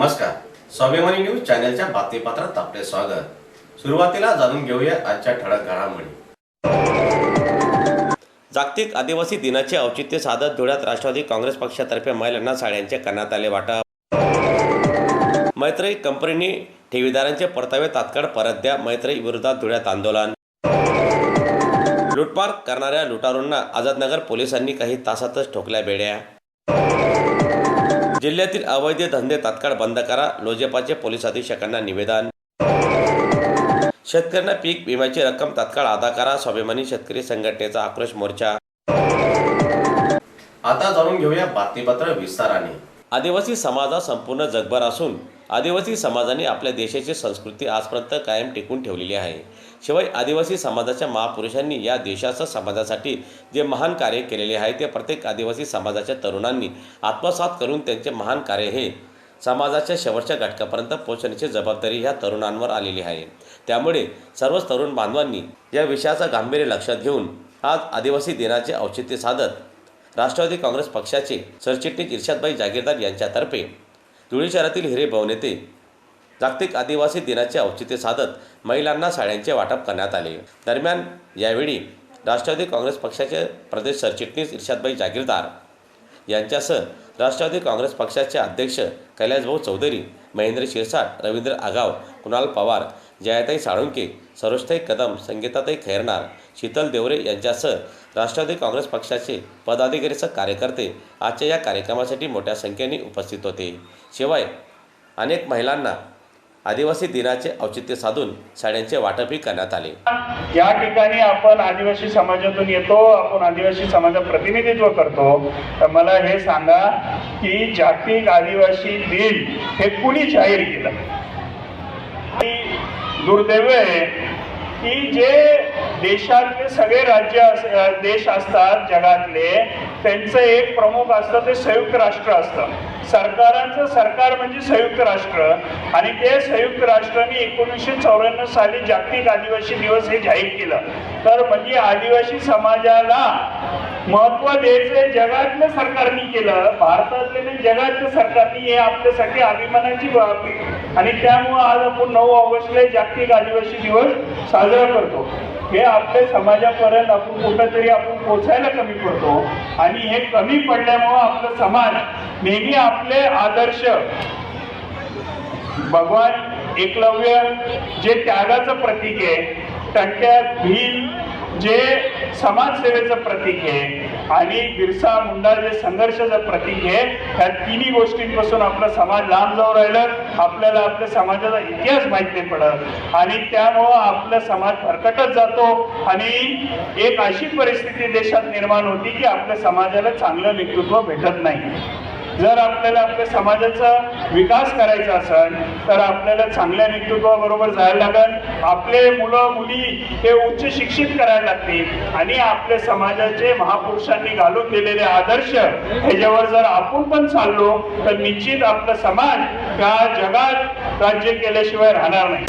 नमस्कार. स्वाभिमानी न्यूज चॅनलच्या बातमीपत्रात आपले स्वागत. सुरुवातीला जाणून घेऊया आजच्या ठळक घडामोडी. जागतिक आदिवासी दिनाचे औचित्य साधत धुळ्यात राष्ट्रवादी काँग्रेस पक्षातर्फे महिलांना साड्यांचे करण्यात आले वाटप. मैत्री कंपनीने ठेवीदारांचे परतावे तात्काळ परत द्या मैत्री विरोधात धुळ्यात आंदोलन. लुटमार करणाऱ्या लुटारूंना आझादनगर पोलिसांनी काही तासातच ठोकल्या बेड्या. जिल्ह्यातील अवैध धंदे तात्काळ बंद करा लोजेपाचे पोलीस अधीक्षकांना निवेदन. शेतकऱ्यांना पीक विम्याची रक्कम तात्काळ अदा करा स्वाभिमानी शेतकरी संघटनेचा आक्रोश मोर्चा. आता जाणून घेऊया बातमीपत्र विस्ताराने. आदिवासी समाज हा संपूर्ण जगभर असून आदिवासी समाजाने आपल्या देशाची संस्कृती आजपर्यंत कायम टिकून ठेवलेली आहे. शिवाय आदिवासी समाजाच्या महापुरुषांनी या देशाच्या समाजासाठी जे महान कार्य केलेले आहे ते प्रत्येक आदिवासी समाजाच्या तरुणांनी आत्मसात करून त्यांचे महान कार्य हे समाजाच्या शेवटच्या घटकापर्यंत पोहोचण्याची जबाबदारी ह्या तरुणांवर आलेली आहे. त्यामुळे सर्वच तरुण बांधवांनी या विषयाचा गांभीर्य लक्षात घेऊन आज आदिवासी दिनाचे औचित्य साधत राष्ट्रवादी काँग्रेस पक्षाचे सरचिटणीस इर्शादबाई जागीरदार यांच्यातर्फे धुळे शहरातील हिरे भवनेते जागतिक आदिवासी दिनाचे औचित्य साधत महिलांना साड्यांचे वाटप करण्यात आले. दरम्यान यावेळी राष्ट्रवादी काँग्रेस पक्षाचे प्रदेश सरचिटणीस इर्शादबाई जागीरदार यांच्यासह राष्ट्रवादी काँग्रेस पक्षाचे अध्यक्ष कैलासभाऊ चौधरी महेंद्र शिरसाट रवींद्र आगाव कुणाल पवार जयाताई साळुंके सरोजताई कदम संगीताताई खैरनार शीतल देवरे यांच्यासह राष्ट्रवादी काँग्रेस पक्षाचे पदाधिकारीसह कार्यकर्ते आजच्या या कार्यक्रमासाठी मोठ्या संख्येने उपस्थित होते. शिवाय अनेक महिलांना आदिवासी दिनाचे औचित्य साधून साड्यांचे वाटपही करण्यात आले. या ठिकाणी आपण आदिवासी समाजातून येतो आपण आदिवासी समाजा प्रतिनिधित्व करतो. तर मला हे सांगा की जागतिक आदिवासी दिन हे कुणी जाहीर केलं? दुर्दैव आहे की जे देशातले सगळे राज्य अस- देश असतात जगातले त्यांचं एक प्रमुख असतं ते संयुक्त राष्ट्र असतं. सरकारांचं सरकार म्हणजे संयुक्त राष्ट्र. आणि ते संयुक्त राष्ट्राने एकोणीसशे चौऱ्याण्णव साली जागतिक आदिवासी दिवस हे जाहीर केलं. तर म्हणजे आदिवासी समाजाला महत्त्व द्यायचं जगातल्या सरकारने केलं. भारतातले नाही जगातल्या सरकारने हे आपल्यासाठी अभिमानाची बाब आणि त्यामुळं आज आपण नऊ ऑगस्टला जागतिक आदिवासी दिवस साजरा करतो. हे आपल्या समाजापर्यंत आपण कुठंतरी आपण पोचायला कमी पडतो. आणि हे कमी पडल्यामुळं आपला समाज नेहमी आपले आदर्श भगवान एकलव्य जे त्यागाचं प्रतीक आहे टंट्या भील जे समाजसेवेचं प्रतीक आहे आणि बिरसा मुंडा जे संघर्षाचं प्रतीक आहे ह्या तिन्ही गोष्टींपासून आपला समाज लांब जाऊ राहिलं आपल्याला आपल्या समाजाचा इतिहास माहीत नाही पडत आणि त्यामुळं आपला समाज भरकटत जातो. आणि एक अशी परिस्थिती देशात निर्माण होती की आपल्या समाजाला चांगलं नेतृत्व भेटत नाही. जर आपल्याला आपल्या समाजाचा विकास करायचा असेल तर आपल्याला चांगल्या नेतृत्वाबरोबर जायला लागेल. आपले मुलं मुली हे उच्च शिक्षित करायला लागतील. आणि आपल्या समाजाचे महापुरुषांनी घालून दिलेले आदर्श ह्याच्यावर जर आपण पण चाललो तर निश्चित आपला समाज त्या जगात राज्य केल्याशिवाय राहणार नाही.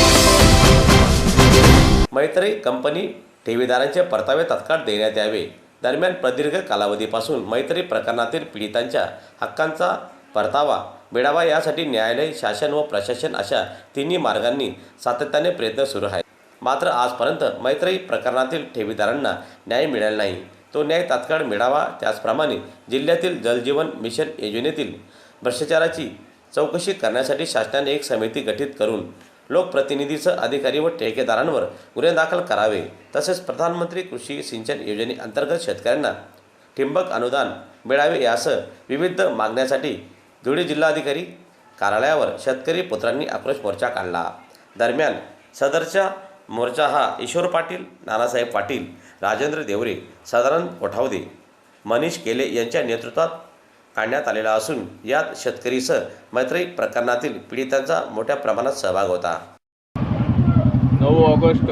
मैत्री कंपनी ठेवीदारांचे परतावे तत्काळ देण्यात यावे. दरम्यान प्रदीर्घ कालावधीपासून मैत्री प्रकरणातील पीडितांच्या हक्कांचा परतावा मिळावा यासाठी न्यायालय शासन व प्रशासन अशा तिन्ही मार्गांनी सातत्याने प्रयत्न सुरू आहेत. मात्र आजपर्यंत मैत्री प्रकरणातील ठेवीदारांना न्याय मिळाला नाही. तो न्याय तात्काळ मिळावा त्याचप्रमाणे जिल्ह्यातील जलजीवन मिशन योजनेतील भ्रष्टाचाराची चौकशी करण्यासाठी शासनाने एक समिती गठीत करून लोकप्रतिनिधीसह अधिकारी व ठेकेदारांवर गुन्हे दाखल करावे तसेच प्रधानमंत्री कृषी सिंचन योजनेअंतर्गत शेतकऱ्यांना ठिंबक अनुदान मिळावे यासह विविध मागण्यासाठी धुळे जिल्हाधिकारी कार्यालयावर शेतकरी पुत्रांनी आक्रोश मोर्चा काढला. दरम्यान सदरच्या मोर्चा हा ईश्वर पाटील नानासाहेब पाटील राजेंद्र देवरे सदानंद कोठावदे मनीष केले यांच्या नेतृत्वात काढण्यात आलेला असून यात शेतकरीसह मैत्री प्रकरणातील पीडितांचा मोठ्या प्रमाणात सहभाग होता. नऊ ऑगस्ट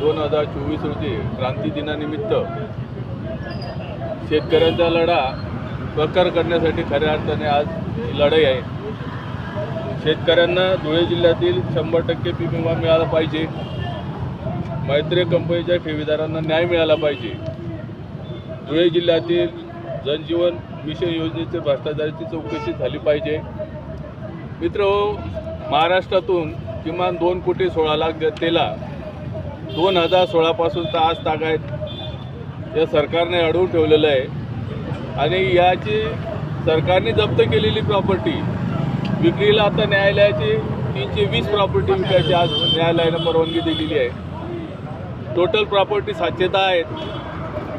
दोन हजार चोवीस रोजी क्रांती दिनानिमित्त शेतकऱ्यांचा लढा प्रकार करण्यासाठी खऱ्या अर्थाने आज लढाई आहे. शेतकऱ्यांना धुळे जिल्ह्यातील शंभर टक्के पीक विमा मिळाला पाहिजे. मैत्री कंपनीच्या ठेवीदारांना न्याय मिळाला पाहिजे. धुळे जिल्ह्यातील जनजीवन मिशन योजनेचे भ्रष्टाचाराची चौकशी झाली पाहिजे. मित्र हो, महाराष्ट्रातून किमान दोन कोटी सोळा लाख जनतेला दोन हजार सोळापासून तर आज तागायत या सरकारने अडवून ठेवलेलं आहे. आणि याची सरकारने जप्त केलेली प्रॉपर्टी विक्रीला आता न्यायालयाची तीनशे वीस प्रॉपर्टी विकायची आज न्यायालयानं परवानगी दिलेली आहे. टोटल प्रॉपर्टी सातशे दहा आहेत.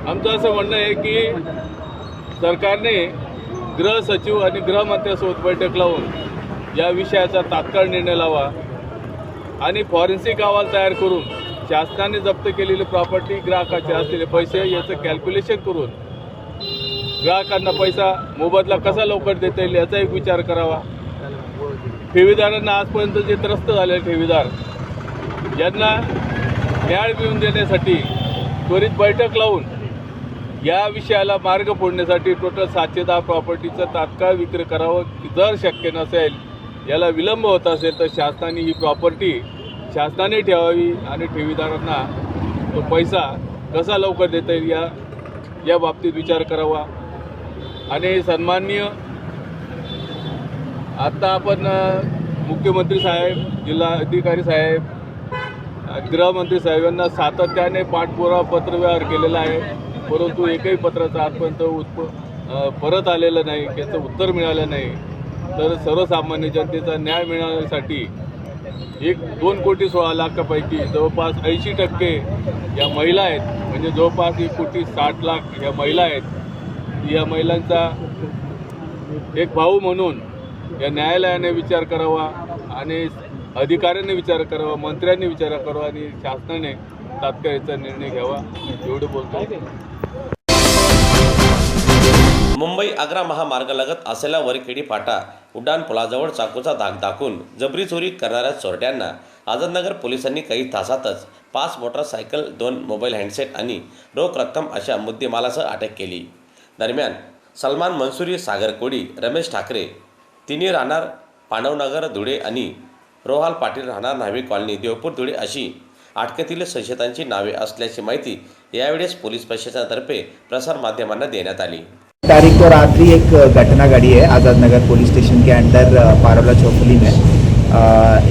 आमचं असं म्हणणं आहे की सरकारने गृह सचिव आणि गृहमंत्र्यासोबत बैठक लावून या विषयाचा तात्काळ निर्णय लावा आणि फॉरेन्सिक अहवाल तयार करून शासनाने जप्त केलेली प्रॉपर्टी ग्राहकाचे असलेले पैसे याचं कॅल्क्युलेशन करून ग्राहकांना पैसा मोबदला कसा लवकर देता येईल याचा एक विचार करावा. ठेवीदारांना आजपर्यंत जे त्रस्त झालेले ठेवीदार यांना न्याय मिळवून देण्यासाठी त्वरित बैठक लावून या विषयाला मार्ग फोडण्यासाठी टोटल सातशे दहा प्रॉपर्टीचं तात्काळ विक्री करावं जर शक्य नसेल याला विलंब होत असेल तर शासनाने ही प्रॉपर्टी शासनाने ठेवावी आणि ठेवीदारांना तो पैसा कसा लवकर देता येईल या या बाबतीत विचार करावा. आणि सन्माननीय आत्ता आपण मुख्यमंत्री साहेब जिल्हा अधिकारी साहेब गृहमंत्री साहेबांना सातत्याने पाठपुरावा पत्रव्यवहार केलेला आहे. परंतु एकही पत्राचं आजपर्यंत उत्प परत आलेलं नाही त्याचं उत्तर मिळालं नाही. तर सर्वसामान्य जनतेचा न्याय मिळवण्यासाठी एक दोन कोटी सोळा लाखापैकी जवळपास ऐंशी टक्के या महिला आहेत. म्हणजे जवळपास एक कोटी साठ लाख या महिला आहेत. या महिलांचा एक भाऊ म्हणून या न्यायालयाने विचार करावा आणि अधिकाऱ्यांनी विचार करावा मंत्र्यांनी विचार करावा आणि शासनाने तात्काळ याचा निर्णय घ्यावा एवढं बोलतो मुंबई आग्रा महामार्गालगत असलेला वरखेडी फाटा उड्डाण पुलाजवळ चाकूचा धाक दाखवून जबरी चोरी करणाऱ्या चोरट्यांना आझादनगर पोलिसांनी काही तासातच पाच मोटरसायकल दोन मोबाईल हँडसेट आणि रोख रक्कम अशा मुद्देमालासह अटक केली. दरम्यान सलमान मनसुरी सागर कोडी रमेश ठाकरे तिन्ही राहणार पांडवनगर धुळे आणि रोहाल पाटील राहणार न्हावी कॉलनी देवपूर धुळे अशी अटकेतील संशयितांची नावे असल्याची माहिती यावेळेस पोलीस प्रशासनातर्फे प्रसारमाध्यमांना देण्यात तारीख को रात्रि एक घटना घड़ी है आज़ाद नगर पुलिस स्टेशन के अंडर पारोला चौकली में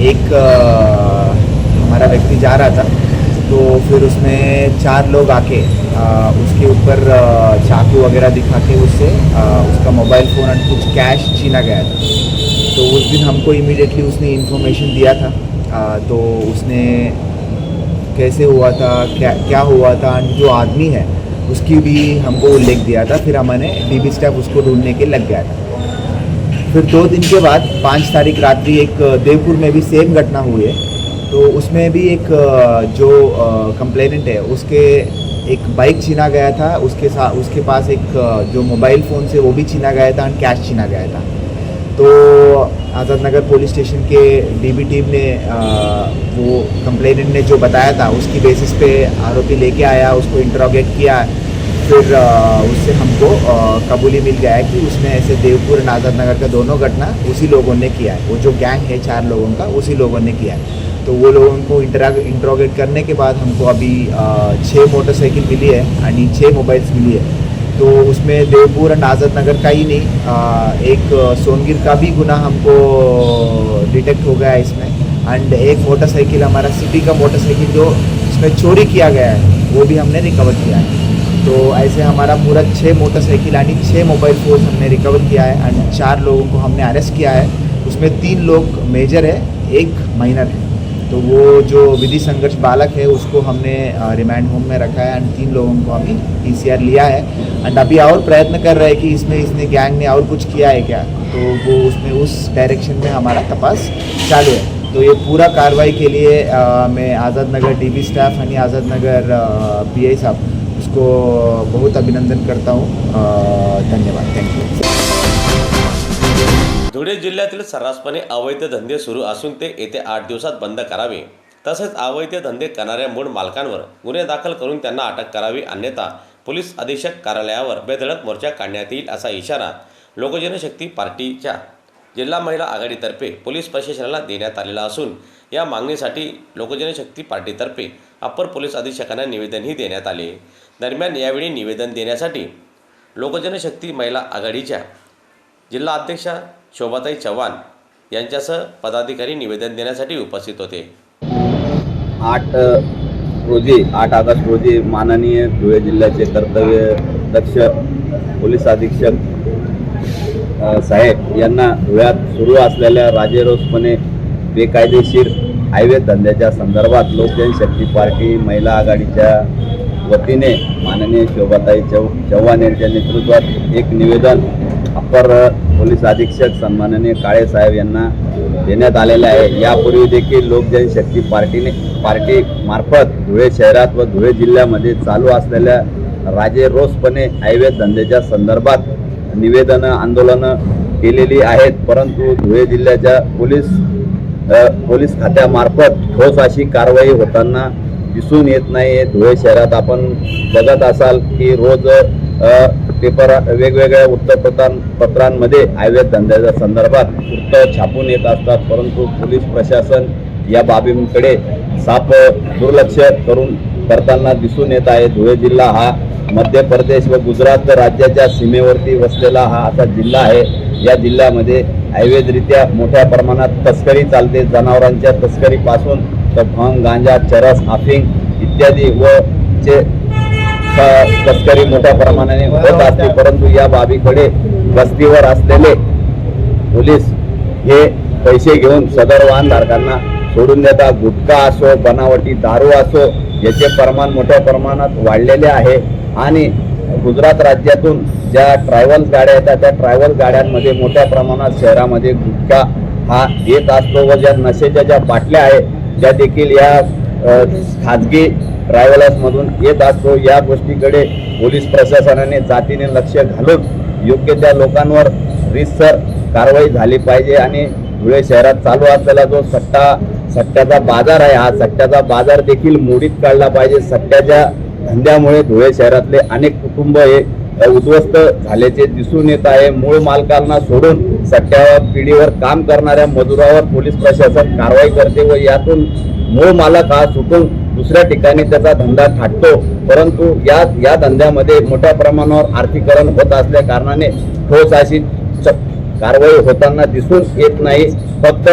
एक हमारा व्यक्ति जा रहा था तो फिर उसमें चार लोग आके उसके ऊपर चाकू वगैरह दिखा के उससे उसका मोबाइल फ़ोन और कुछ कैश छीना गया था। तो उस दिन हमको इमीडिएटली उसने इन्फॉर्मेशन दिया था तो उसने कैसे हुआ था, क्या क्या हुआ था जो आदमी है, उसकी भी हमको उल्लेख दिया था, फिर हमने डीबी स्टाफ उसको ढूँढने के लग गया था। फिर दो दिन के बाद, पाँच तारीख रात्रि एक देवपुर में भी सेम घटना हुई है। तो उसमें भी एक जो कंप्लेनेंट है, उसके एक बाइक छीना गया था, उसके साथ उसके पास एक जो मोबाइल फ़ोन से वो भी छीना गया था एंड कैश छीना गया था। तो आज़ाद नगर पुलिस स्टेशन के डीबी टीम ने अ, वो कंप्लेनेंट ने जो बताया था उसकी बेसिस पे आरोपी लेके आया उसको इंटरोगेट किया फिर अ, उससे हमको कबूली मिल गया है कि उसने ऐसे देवपुर और आज़ाद नगर का दोनों घटना उसी लोगों ने किया है। वो जो गैंग है चार लोगों का उसी लोगों ने किया है। तो वो लोगों को इंटरा इंट्रोगेट करने के बाद हमको अभी छः मोटरसाइकिल मिली है और छः मोबाइल्स मिली है। तो उसमें देवपुर एंड आज़ाद नगर का ही नहीं अ, एक सोनगिर का भी गुना हमको डिटेक्ट हो गया है इसमें। एंड एक मोटरसाइकिल हमारा सिटी का मोटरसाइकिल जो इसमें चोरी किया गया है वो भी हमने रिकवर किया है। तो ऐसे हमारा पूरा छः मोटरसाइकिल यानी छः मोबाइल फ़ोन हमने रिकवर किया है। एंड चार लोगों को हमने अरेस्ट किया है। उसमें तीन लोग मेजर है एक माइनर है। तो वो जो विधि संघर्ष बालक है उसको हमने रिमांड होम में रखा है एंड तीन लोगों को अभी पीसीआर लिया है। एंड अभी और प्रयत्न कर रहे हैं कि इसमें इसने गैंग ने और कुछ किया है क्या? तो वो उसमें उस डायरेक्शन में हमारा तपास चालू है। तो ये पूरा कार्रवाई के लिए अ, मैं आज़ाद नगर डी स्टाफ यानी आज़ाद नगर पी साहब उसको बहुत अभिनंदन करता हूँ। धन्यवाद। थैंक यू धुळे जिल्ह्यातील सर्रासपणे अवैध धंदे सुरू असून ते येत्या आठ दिवसात बंद करावे. तसेच अवैध धंदे करणाऱ्या मूळ मालकांवर गुन्हे दाखल करून त्यांना अटक करावी अन्यथा पोलीस अधीक्षक कार्यालयावर बेधडक मोर्चा काढण्यात येईल असा इशारा लोकजनशक्ती पार्टीच्या जिल्हा महिला आघाडीतर्फे पोलीस प्रशासनाला देण्यात आलेला असून या मागणीसाठी लोकजनशक्ती पार्टीतर्फे अप्पर पोलीस अधीक्षकांना निवेदनही देण्यात आले. दरम्यान यावेळी निवेदन देण्यासाठी लोकजनशक्ती महिला आघाडीच्या जिल्हा अध्यक्षा शोभाताई चव्हाण यांच्यासह पदाधिकारी निवेदन देण्यासाठी उपस्थित होते. आठ रोजी आठ ऑगस्ट रोजी माननीय धुळे जिल्ह्याचे कर्तव्य दक्ष पोलीस अधीक्षक साहेब यांना धुळ्यात सुरू असलेल्या राजेरोसपणे बेकायदेशीर हायवे धंद्याच्या संदर्भात लोकजनशक्ती पार्टी महिला आघाडीच्या वतीने माननीय शोभाताई चौ चव्हाण यांच्या नेतृत्वात एक निवेदन अपर पोलीस अधीक्षक सन्माननीय काळे साहेब यांना देण्यात आलेले आहे. यापूर्वी देखील लोकजनशक्ती पार्टीने पार्टी मार्फत धुळे शहरात व धुळे जिल्ह्यामध्ये चालू असलेल्या राजे रोसपणे हायवे धंद्याच्या संदर्भात निवेदनं आंदोलनं केलेली आहेत. परंतु धुळे जिल्ह्याच्या पोलीस पोलीस खात्यामार्फत ठोस अशी कारवाई होताना दिसून येत नाही धुळे शहरात आपण बघत असाल की रोज पेपर वेगवेगळ्या वृत्तपत्रां पत्रांमध्ये हायवे धंद्याच्या संदर्भात वृत्त छापून येत असतात. परंतु पोलीस प्रशासन या बाबींकडे साप दुर्लक्ष करून करताना दिसून येत आहे. धुळे जिल्हा हा मध्य प्रदेश व गुजरात राज्याच्या सीमेवरती वसलेला हा असा जिल्हा आहे. या जिल्ह्यामध्ये अवैधरित्या मोठ्या प्रमाणात तस्करी चालते. जनावरांच्या तस्करीपासून तर भंग गांजा चरस आफिंग इत्यादी व चे तस्करी मोठ्या प्रमाणाने होत असते परंतु या बाबीकडे वस्तीवर असलेले पोलीस हे पैसे घेऊन सदर वाहनधारकांना सोडून देतात गुटखा असो बनावटी दारू असो याचे प्रमाण मोठ्या प्रमाणात वाढलेले आहे. आणि गुजरात राज्यातून ज्या ट्रॅव्हल्स गाड्या येतात त्या ट्रॅव्हल्स गाड्यांमध्ये मोठ्या प्रमाणात शहरामध्ये गुटखा हा येत असतो. व ज्या नशेच्या ज्या बाटल्या आहेत त्या देखील या खाजगी ट्रॅव्हलर्समधून येत असतो. या गोष्टीकडे पोलीस प्रशासनाने जातीने लक्ष घालून योग्य त्या लोकांवर रितसर कारवाई झाली पाहिजे आणि धुळे शहरात चालू असलेला जो सट्टा सट्ट्याचा बाजार आहे हा सट्ट्याचा बाजार देखील मोडीत काढला पाहिजे. सट्ट्याच्या धंद्यामुळे धुळे शहरातले अनेक कुटुंब हे उद्ध्वस्त झाल्याचे दिसून येत आहे. मूळ मालकांना सोडून सट्ट्यावर पिढीवर काम करणाऱ्या मजुरावर पोलीस प्रशासन कारवाई करते व यातून मूळ मालक हा सुटून दुसऱ्या ठिकाणी त्याचा धंदा थाटतो. परंतु या या धंद्यामध्ये मोठ्या प्रमाणावर आर्थिकरण होत असल्या कारणाने ठोस अशी च- कारवाई होताना दिसून येत नाही. फक्त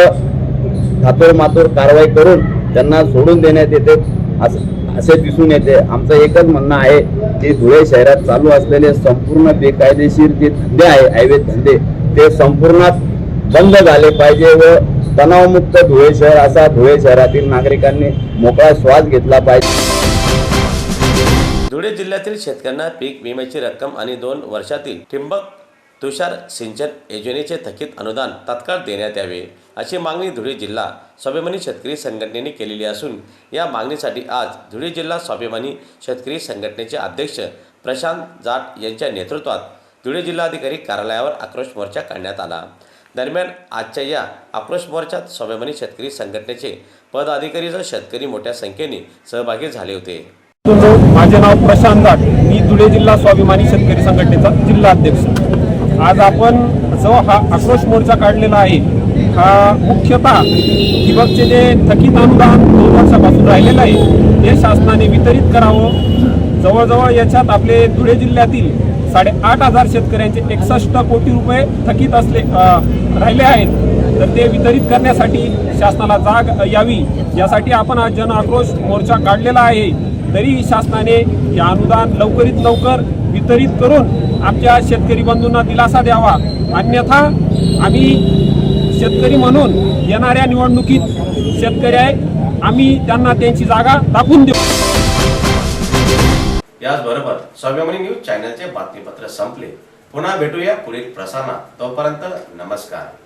थातोर मातोर कारवाई करून त्यांना सोडून देण्यात येते असं असे दिसून येते. आमचं एकच म्हणणं आहे की धुळे शहरात चालू असलेले संपूर्ण बेकायदेशीर जे धंदे आहे अवैध धंदे ते संपूर्ण बंद झाले पाहिजे व तणावमुक्त धुळे शहर असा धुळे शहरातील नागरिकांनी मोकळा श्वास घेतला पाहिजे. धुळे जिल्ह्यातील शेतकऱ्यांना पीक विम्याची रक्कम आणि दोन वर्षातील ठिंबक तुषार सिंचन योजनेचे थकीत अनुदान तात्काळ देण्यात यावे अशी मागणी धुळे जिल्हा स्वाभिमानी शेतकरी संघटनेने केलेली असून या मागणीसाठी आज धुळे जिल्हा स्वाभिमानी शेतकरी संघटनेचे अध्यक्ष प्रशांत जाट यांच्या नेतृत्वात धुळे जिल्हाधिकारी कार्यालयावर आक्रोश मोर्चा काढण्यात आला. दरम्यान आजच्या या आक्रोश मोर्चात स्वाभिमानी शेतकरी संघटनेचे पदाधिकारी व शेतकरी मोठ्या संख्येने सहभागी झाले होते. माझे नाव प्रशांत जाट मी धुळे जिल्हा स्वाभिमानी शेतकरी संघटनेचा जिल्हा अध्यक्ष. आज आपण जो हा आक्रोश मोर्चा काढलेला आहे हा मुख्यतः ठिबकचे जे थकीत अनुदान दोन वर्षापासून राहिलेलं आहे ते शासनाने वितरित करावं. जवळजवळ याच्यात आपले धुळे जिल्ह्यातील साडेआठ हजार शेतकऱ्यांचे एकसष्ट कोटी रुपये थकीत असले राहिले आहेत. तर ते वितरित करण्यासाठी शासनाला जाग यावी. यासाठी आपण आज जन आक्रोश मोर्चा काढलेला आहे. तरी शासनाने हे अनुदान लवकरीत लवकर वितरित करून आमच्या शेतकरी बंधूंना दिलासा द्यावा. अन्यथा आम्ही शेतकरी म्हणून येणाऱ्या निवडणुकीत शेतकरी आहे आम्ही त्यांना त्यांची जागा दाखवून देऊ. याचबरोबर स्वाभिमानी न्यूज चॅनलचे बातमीपत्र संपले. पुन्हा भेटूया पुढील प्रसारणात. तोपर्यंत नमस्कार.